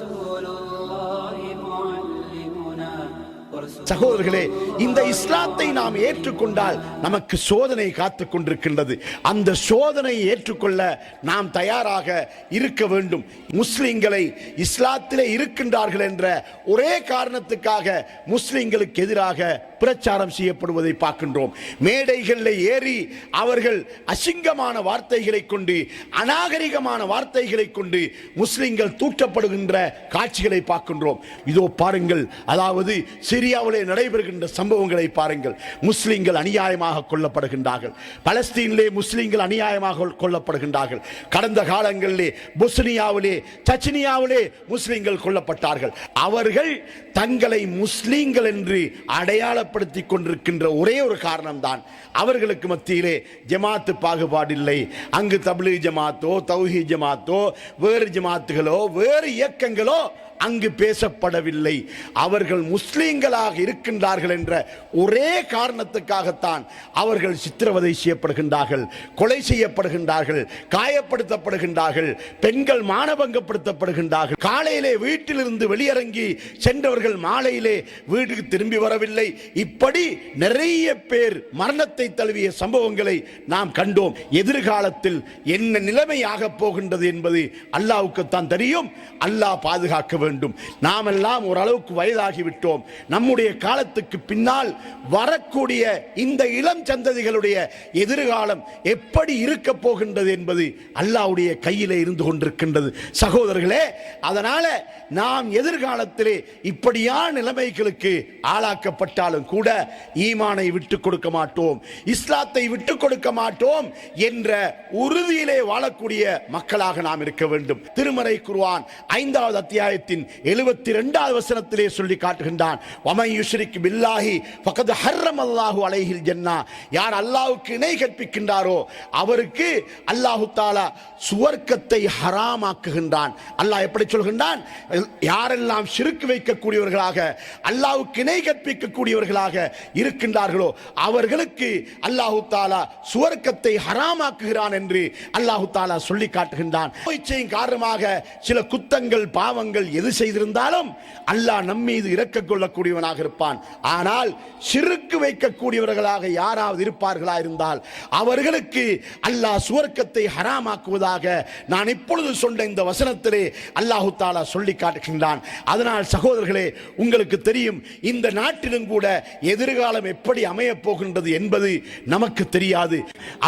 رسول الله معلمنا சகோதரர்களே இந்த இஸ்லாத்தை நாம் ஏற்றுக்கொண்டால் நமக்கு சோதனை காத்து கொண்டிருக்கின்றது. அந்த சோதனையை ஏற்றுக்கொள்ள நாம் தயாராக இருக்க வேண்டும். முஸ்லிம்களை இஸ்லாத்திலே இருக்கின்றார்கள் என்ற ஒரே காரணத்துக்காக முஸ்லிம்களுக்கு எதிராக பிரச்சாரம் செய்யப்படுவதை பார்க்கின்றோம். மேடைகளில் ஏறி அவர்கள் அசிங்கமான வார்த்தைகளை கொண்டு அநாகரிகமான வார்த்தைகளை கொண்டு முஸ்லிம்கள் தூற்றப்படுகின்ற காட்சிகளை பார்க்கின்றோம். இதோ பாருங்கள் அதாவது சிரியாவிலே நடைபெறுகின்ற சம்பவங்களை பாருங்கள். முஸ்லிம்கள் அநியாயமாக கொல்லப்படுகின்றார்கள். பலஸ்தீனிலே முஸ்லிம்கள் அநியாயமாக கொல்லப்படுகின்றார்கள். கடந்த காலங்களிலே பொஸ்னியாவிலே சச்சினியாவிலே முஸ்லிம்கள் கொல்லப்பட்டார்கள். அவர்கள் தங்களை முஸ்லீம்கள் என்று அடையாளப்படுத்தி கொண்டிருக்கின்ற ஒரே ஒரு காரணம்தான். அவர்களுக்கு மத்தியிலே ஜமாத்து பாகுபாடில்லை அங்கு தபிலி ஜமாத்தோ தௌஹி ஜமாத்தோ வேறு ஜமாத்துகளோ வேறு இயக்கங்களோ அங்கு பேசப்படவில்லை. அவர்கள் முஸ்லீம்களாக இருக்கின்றார்கள் என்ற ஒரே காரணத்துக்காகத்தான் அவர்கள் சித்திரவதை செய்யப்படுகின்றார்கள் கொலை செய்யப்படுகின்றார்கள் காயப்படுத்தப்படுகின்றார்கள் பெண்கள் மானபங்கப்படுத்தப்படுகின்றார்கள். காலையிலே வீட்டிலிருந்து வெளியிறங்கி சென்றவர்கள் மாலையிலே வீட்டுக்கு திரும்பி வரவில்லை. இப்படி நிறைய பேர் மரணத்தை தழுவிய சம்பவங்களை நாம் கண்டோம். எதிர்காலத்தில் என்ன நிலைமையாக போகின்றது என்பது அல்லாவுக்குத்தான் தெரியும். அல்லாஹ் பாதுகாக்க வேண்டும் நாம் எல்லாம் ஓரளவுக்கு வயதாகிவிட்டோம். நம்முடைய காலத்துக்கு பின்னால் வரக்கூடிய இந்த இளம் சந்ததிகளுடைய எதிர்காலம் எப்படி இருக்க போகின்றது என்பது அல்லாவுடைய கையிலே இருந்து கொண்டிருக்கின்றது. சகோதரர்களே அதனால நாம் எதிர்காலத்திலே இப்படியான நிலைமைகளுக்கு ஆளாக்கப்பட்டாலும் கூட ஈமானை விட்டு கொடுக்க மாட்டோம். இஸ்லாத்தை விட்டு கொடுக்க மாட்டோம் என்ற உறுதியிலே வாழக்கூடிய மக்களாக நாம் இருக்க வேண்டும். திருமறை குருவான் ஐந்தாவது அத்தியாயத்தின் அதிகாரத்தின் எழுபத்தி ரெண்டாவது வசனத்திலே சொல்லி காட்டுகின்றான். வமை யுஷ்ரிக்கு பில்லாஹி பக்கத்து ஹர்ரம் அல்லாஹு அலைஹில் ஜன்னா. யார் அல்லாஹுக்கு இணை கற்பிக்கின்றாரோ அவருக்கு அல்லாஹு தாலா சுவர்க்கத்தை ஹராமாக்குகின்றான். அல்லாஹ் எப்படி சொல்கின்றான்? யாரெல்லாம் சிறுக்கு வைக்கக்கூடியவர்களாக அல்லாஹுக்கு இணை கற்பிக்கக்கூடியவர்களாக இருக்கின்றார்களோ அவர்களுக்கு அல்லாஹு தாலா சுவர்க்கத்தை ஹராமாக்குகிறான் என்று அல்லாஹு தாலா சொல்லி காட்டுகின்றான். காரணமாக சில குத்தங்கள் பாவங்கள் எது செய்திருந்தாலும் அல்லாஹ் நம் மீது இறக்க கொள்ளக்கூடியவனாக இருப்பான். ஆனால் சிறுக்கு வைக்கக்கூடியவர்களாக யாராவது இருப்பார்களா இருந்தால் அவர்களுக்கு அல்லாஹ் சுவர்க்கத்தை ஹராமாக்குவதாக நான் இப்பொழுது சொன்ன இந்த வசனத்திலே அல்லாஹு தாலா சொல்லி காட்டுகின்றான். அதனால் சகோதரர்களே உங்களுக்கு தெரியும் இந்த நாட்டிலும் கூட எதிர்காலம் எப்படி அமையப் போகின்றது என்பது நமக்கு தெரியாது.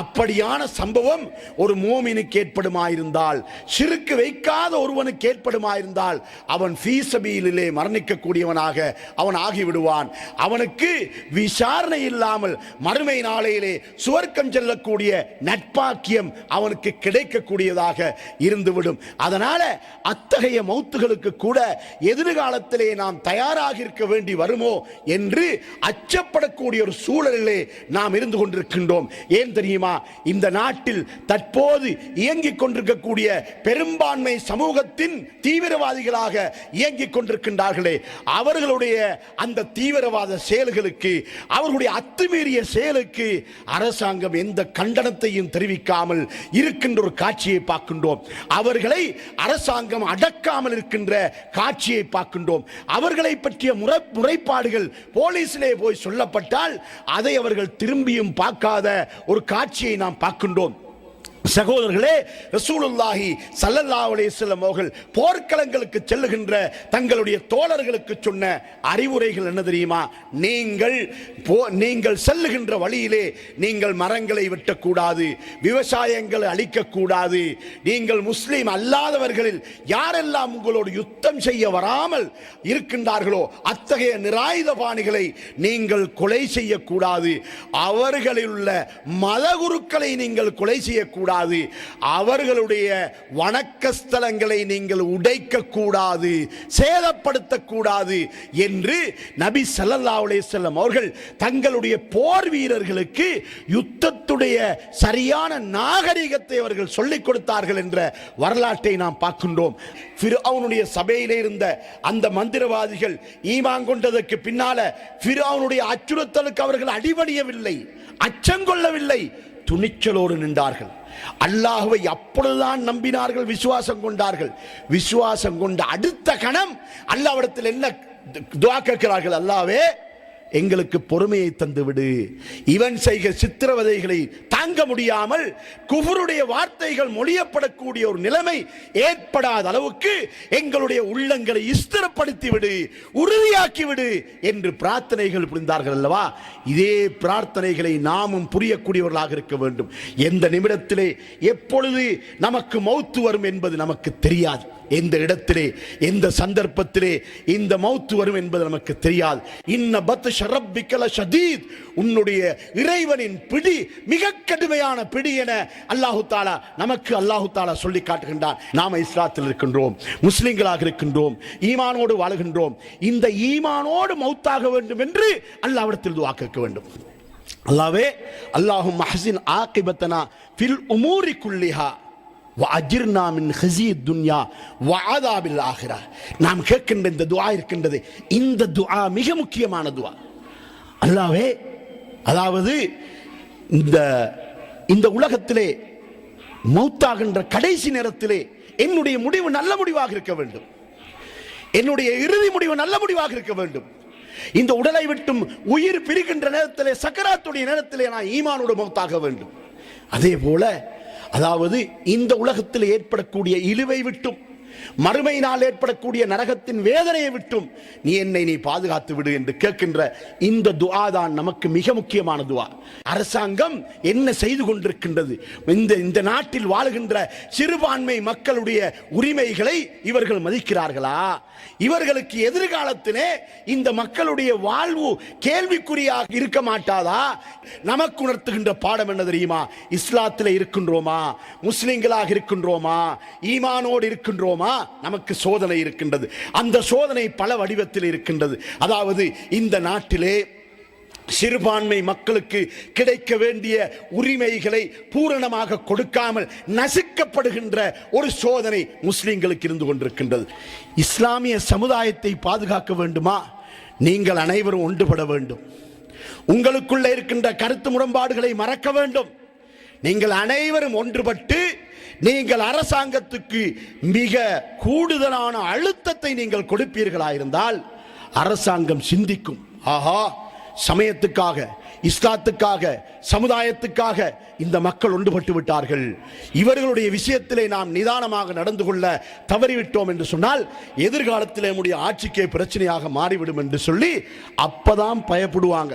அப்படியான சம்பவம் ஒரு மோமினுக்கு ஏற்படுமாயிருந்தால் சிறுக்கு வைக்காத ஒருவனுக்கு ஏற்படுமாயிருந்தால் அவன் ஃபீசபீலிலே மரணிக்கக்கூடியவனாக அவன் ஆகிவிடுவான். அவனுக்கு விசாரணை இல்லாமல் மறுமை நாளையிலே சுவர்க்கம் செல்லக்கூடிய நட்பாக்கியம் அவனுக்கு கிடைக்கக்கூடியதாக இருந்துவிடும். அதனால அத்தகைய மௌத்துகளுக்கு கூட எதிர்காலத்திலே நாம் தயாராக இருக்க வேண்டி வருமோ என்று அச்சப்படக்கூடிய ஒரு சூழலிலே நாம் இருந்து கொண்டிருக்கின்றோம். ஏன் தெரியுமா? இந்த நாட்டில் தற்போது இயங்கிக் கொண்டிருக்கக்கூடிய பெரும்பான்மை சமூகத்தின் தீவிரவாதிகளாக இயங்கிக் கொண்டிருக்கின்றார்களே. அவர்களுடைய அந்த தீவிரவாத செயல்களுக்கு அவர்களுடைய அத்துமீறிய செயலுக்கு அரசாங்கம் எந்த கண்டனத்தையும் தெரிவிக்காமல் இருக்கின்ற ஒரு காட்சியை பார்க்கின்றோம். அவர்களை அரசாங்கம் அடக்காமல் இருக்கின்ற காட்சியை பார்க்கின்றோம். அவர்களை பற்றிய முறை முறைப்பாடுகள் போலீசிலே போய் சொல்லப்பட்டால் அதை அவர்கள் திரும்பியும் பார்க்காத ஒரு காட்சியை நாம் பார்க்கின்றோம். சகோதரர்களே ரசூலுல்லாஹி சல்லல்லா அலேஸ்லம் அவர்கள் போர்க்களங்களுக்கு செல்லுகின்ற தங்களுடைய தோழர்களுக்கு சொன்ன அறிவுரைகள் என்ன தெரியுமா? நீங்கள் போ- நீங்கள் செல்லுகின்ற வழியிலே நீங்கள் மரங்களை வெட்டக்கூடாது விவசாயங்களை அழிக்கக்கூடாது நீங்கள் முஸ்லீம் அல்லாதவர்களில் யாரெல்லாம் உங்களோடு யுத்தம் செய்ய வராமல் இருக்கின்றார்களோ அத்தகைய நிராயுதபாணிகளை நீங்கள் கொலை செய்யக்கூடாது. அவர்களில் உள்ள மதகுருக்களை நீங்கள் கொலை செய்யக்கூடாது. கூடாது. அவர்களுடைய வணக்க ஸ்தலங்களை நீங்கள் உடைக்க கூடாது சேதப்படுத்த கூடாது என்று நபி ஸல்லல்லாஹு செல்லம் அவர்கள் தங்களுடைய போர் வீரர்களுக்கு யுத்தத்துடைய சரியான நாகரிகத்தை அவர்கள் சொல்லிக் கொடுத்தார்கள் என்ற வரலாற்றை நாம் பார்க்கின்றோம். அவனுடைய சபையிலே இருந்த அந்த மந்திரவாதிகள் ஈமான் கொண்டதற்கு பின்னால அவனுடைய அச்சுறுத்தலுக்கு அவர்கள் அடிபடியவில்லை அச்சங்கொள்ளவில்லை துணிச்சலோடு நின்றார்கள். அல்லாஹுவை அப்பொழுதுதான் நம்பினார்கள் விசுவாசம் கொண்டார்கள். விசுவாசம் கொண்ட அடுத்த கணம் அல்லாவிடத்தில் என்ன துவா கேட்கிறார்கள்? அல்லாவே எங்களுக்கு பொறுமையை தந்துவிடு. இவன் செய்க சித்திரவதைகளை தாங்க முடியாமல் குஃபருடைய வார்த்தைகள் மொழியப்படக்கூடிய ஒரு நிலைமை ஏற்படாத அளவுக்கு எங்களுடைய உள்ளங்களை இஸ்திரப்படுத்தி விடு உறுதியாக்கி விடு என்று பிரார்த்தனைகள் புரிந்தார்கள் அல்லவா? இதே பிரார்த்தனைகளை நாமும் புரியக்கூடியவர்களாக இருக்க வேண்டும். எந்த நிமிடத்திலே எப்பொழுது நமக்கு மௌத்து வரும் என்பது நமக்கு தெரியாது. எந்த இடத்திலே எந்த சந்தர்ப்பத்திலே இந்த மௌத்து வரும் என்பது நமக்கு தெரியாது இன்ன பத் ஷரப்பிக்கல ஷதீத். உன்னுடைய இறைவனின் பிடி மிக கடுமையான பிடி என அல்லாஹு தாலா நமக்கு அல்லாஹு தாலா சொல்லி காட்டுகின்றான். நாம இஸ்லாத்தில் இருக்கின்றோம் முஸ்லிம்களாக இருக்கின்றோம் ஈமானோடு வாழுகின்றோம். இந்த ஈமானோடு மௌத்தாக வேண்டும் என்று அல்லாவிடத்தில் துவா கேட்க வேண்டும். அல்லாவே அல்லாஹும் மஹசின் ஆக்கிபத்தனா ஃபில் உமூரி குல்லிஹா. வஅஜிர்னா மின் ஹசி துன்யா வாதாபில் ஆகிறா நாம் கேட்கின்ற இந்த துவா இருக்கின்றது இந்த துவா மிக முக்கியமான துவா அல்லாவே அதாவது இந்த இந்த உலகத்திலே மௌத்தாகின்ற கடைசி நேரத்திலே என்னுடைய முடிவு நல்ல முடிவாக இருக்க வேண்டும். என்னுடைய இறுதி முடிவு நல்ல முடிவாக இருக்க வேண்டும். இந்த உடலை விட்டும் உயிர் பிரிக்கின்ற நேரத்திலே சக்கராத்துடைய நேரத்திலே நான் ஈமானோடு மௌத்தாக வேண்டும். அதே போல அதாவது இந்த உலகத்தில் ஏற்படக்கூடிய இழுவை விட்டும் மறுமையினால் ஏற்படக்கூடிய நரகத்தின் வேதனையை விட்டும் நீ என்னை நீ பாதுகாத்து விடு என்று கேட்கின்ற இந்த துவா தான் நமக்கு மிக முக்கியமான துவா அரசாங்கம் என்ன செய்து கொண்டிருக்கின்றது? இந்த இந்த நாட்டில் வாழுகின்ற சிறுபான்மை மக்களுடைய உரிமைகளை இவர்கள் மதிக்கிறார்களா? இவர்களுக்கு எதிர்காலத்திலே இந்த மக்களுடைய வாழ்வு கேள்விக்குறியாக இருக்க மாட்டாதா? நமக்கு உணர்த்துகின்ற பாடம் என்ன தெரியுமா? இஸ்லாத்தில் இருக்கின்றோமா? முஸ்லிம்களாக இருக்கின்றோமா? ஈமானோடு இருக்கின்றோமா? நமக்கு சோதனை இருக்கின்றது. அந்த சோதனை பல வடிவத்தில் இருக்கின்றது. அதாவது இந்த நாட்டிலே சிறுபான்மை மக்களுக்கு கிடைக்க வேண்டிய உரிமைகளை பூரணமாக கொடுக்காமல் நசுக்கப்படுகின்ற ஒரு சோதனை முஸ்லிம்களுக்கு இருந்து கொண்டிருக்கின்றது. இஸ்லாமிய சமுதாயத்தை பாதுகாக்க வேண்டுமா? நீங்கள் அனைவரும் ஒன்றுபட வேண்டும். உங்களுக்குள்ள இருக்கின்ற கருத்து முரண்பாடுகளை மறக்க வேண்டும். நீங்கள் அனைவரும் ஒன்றுபட்டு நீங்கள் அரசாங்கத்துக்கு மிக கூடுதலான அழுத்தத்தை நீங்கள் கொடுப்பீர்களாயிருந்தால் அரசாங்கம் சிந்திக்கும். ஆஹா சமயத்துக்காக இஸ்லாத்துக்காக சமுதாயத்துக்காக இந்த மக்கள் ஒன்றுபட்டு விட்டார்கள். இவர்களுடைய விஷயத்திலே நாம் நிதானமாக நடந்து கொள்ள தவறிவிட்டோம் என்று சொன்னால் எதிர்காலத்தில் நம்முடைய ஆட்சிக்கே பிரச்சனையாக மாறிவிடும் என்று சொல்லி அப்பதான் பயப்படுவாங்க.